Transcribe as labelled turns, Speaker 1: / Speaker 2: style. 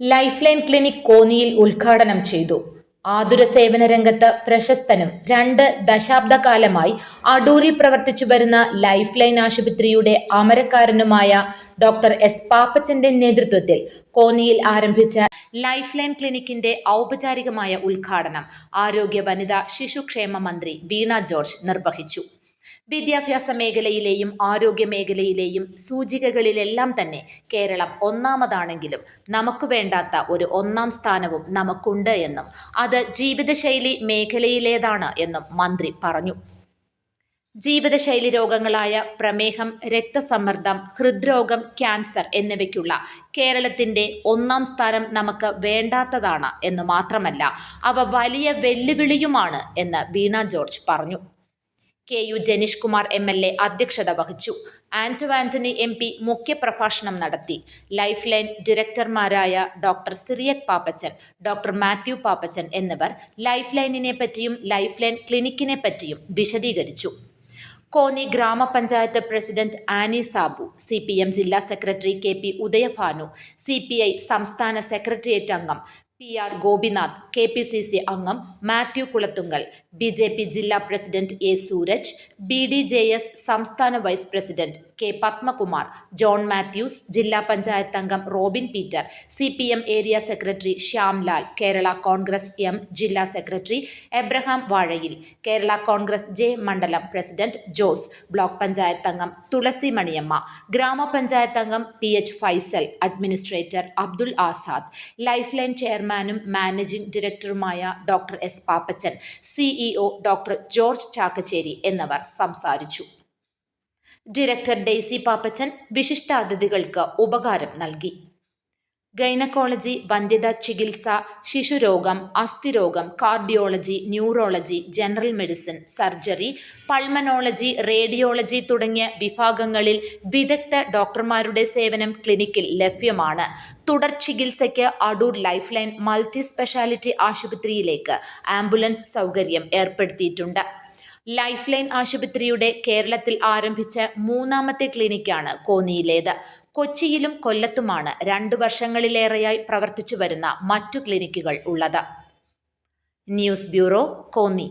Speaker 1: Life line clinic കോന്നിയിൽ ഉദ്ഘാടനം ചെയ്തു. ആതുര സേവന രംഗത്ത് പ്രശസ്തനും രണ്ട് ദശാബ്ദകാലമായി അടൂരിൽ പ്രവർത്തിച്ചു വരുന്ന ലൈഫ് ലൈൻ ആശുപത്രിയുടെ അമരക്കാരനുമായ ഡോക്ടർ എസ് പാപ്പച്ചന്റെ നേതൃത്വത്തിൽ കോന്നിയിൽ ആരംഭിച്ച ലൈഫ് ലൈൻ ക്ലിനിക്കിന്റെ ഔപചാരികമായ ഉദ്ഘാടനം ആരോഗ്യ വനിതാ ശിശുക്ഷേമ മന്ത്രി വീണ ജോർജ് നിർവഹിച്ചു. വിദ്യാഭ്യാസ മേഖലയിലെയും ആരോഗ്യ മേഖലയിലെയും സൂചികകളിലെല്ലാം തന്നെ കേരളം ഒന്നാമതാണെങ്കിലും നമുക്ക് വേണ്ടാത്ത ഒരു ഒന്നാം സ്ഥാനവും നമുക്കുണ്ട് എന്നും അത് ജീവിതശൈലി മേഖലയിലേതാണ് എന്നും മന്ത്രി പറഞ്ഞു. ജീവിതശൈലി രോഗങ്ങളായ പ്രമേഹം രക്തസമ്മർദ്ദം ഹൃദ്രോഗം ക്യാൻസർ എന്നിവയ്ക്കുള്ള കേരളത്തിന്റെ ഒന്നാം സ്ഥാനം നമുക്ക് വേണ്ടാത്തതാണ് എന്ന് മാത്രമല്ല അവ വലിയ വെല്ലുവിളിയുമാണ് എന്ന് വീണ ജോർജ് പറഞ്ഞു. K U Janeesh Kumar M L A അധ്യക്ഷത വഹിച്ചു. ആന്റോ ആന്റണി എം പി മുഖ്യപ്രഭാഷണം നടത്തി. ലൈഫ് ലൈൻ ഡയറക്ടർമാരായ ഡോക്ടർ സിറിയക് പാപ്പച്ചൻ ഡോക്ടർ മാത്യു പാപ്പച്ചൻ എന്നിവർ ലൈഫ് ലൈനിനെ പറ്റിയും ലൈഫ് ലൈൻ ക്ലിനിക്കിനെ പറ്റിയും വിശദീകരിച്ചു. കോന്നി ഗ്രാമപഞ്ചായത്ത് president Annie Sabu C P M ജില്ലാ secretary K P Udayabhanu C P I സംസ്ഥാന സെക്രട്ടേറിയറ്റ് അംഗം P R Gopinath K P C C അംഗം Mathew Kulathunkal B J P ജില്ലാ president A Sooraj B D J S സംസ്ഥാന vice president K Padmakumar John Mathews ജില്ലാ പഞ്ചായത്ത് അംഗം Robin Peter C P M area secretary Shyamlal Kerala Congress M ജില്ലാ secretary Abraham Vazhayil Kerala Congress J മണ്ഡലം president Jose block panchayat അംഗം തുളസി മണിയമ്മ ഗ്രാമപഞ്ചായത്ത് അംഗം P H Faisal administrator Abdul Azad life line ചെയർമാനും managing ഡയറക്ടറുമായ doctor S Pappachan CEO doctor George Chackacherry എന്നിവർ സംസാരിച്ചു. Director Daisy Pappachan വിശിഷ്ടാതിഥികൾക്ക് ഉപകാരം നൽകി. ഗൈനക്കോളജി വന്ധ്യത ചികിത്സ ശിശുരോഗം അസ്ഥിരോഗം cardiology neurology general medicine surgery pulmonology radiology തുടങ്ങിയ വിഭാഗങ്ങളിൽ വിദഗ്ധ ഡോക്ടർമാരുടെ സേവനം ക്ലിനിക്കിൽ ലഭ്യമാണ്. തുടർ ചികിത്സയ്ക്ക് Adoor life line multi speciality ആശുപത്രിയിലേക്ക് ആംബുലൻസ് സൗകര്യം ഏർപ്പെടുത്തിയിട്ടുണ്ട്. ലൈഫ് ലൈൻ ആശുപത്രിയുടെ കേരളത്തിൽ ആരംഭിച്ച മൂന്നാമത്തെ ക്ലിനിക്കാണ് കോന്നിയിലേത്. കൊച്ചിയിലും കൊല്ലത്തുമാണ് രണ്ടു വർഷങ്ങളിലേറെയായി പ്രവർത്തിച്ചു വരുന്ന മറ്റു ക്ലിനിക്കുകൾ ഉള്ളത്. News bureau Konni.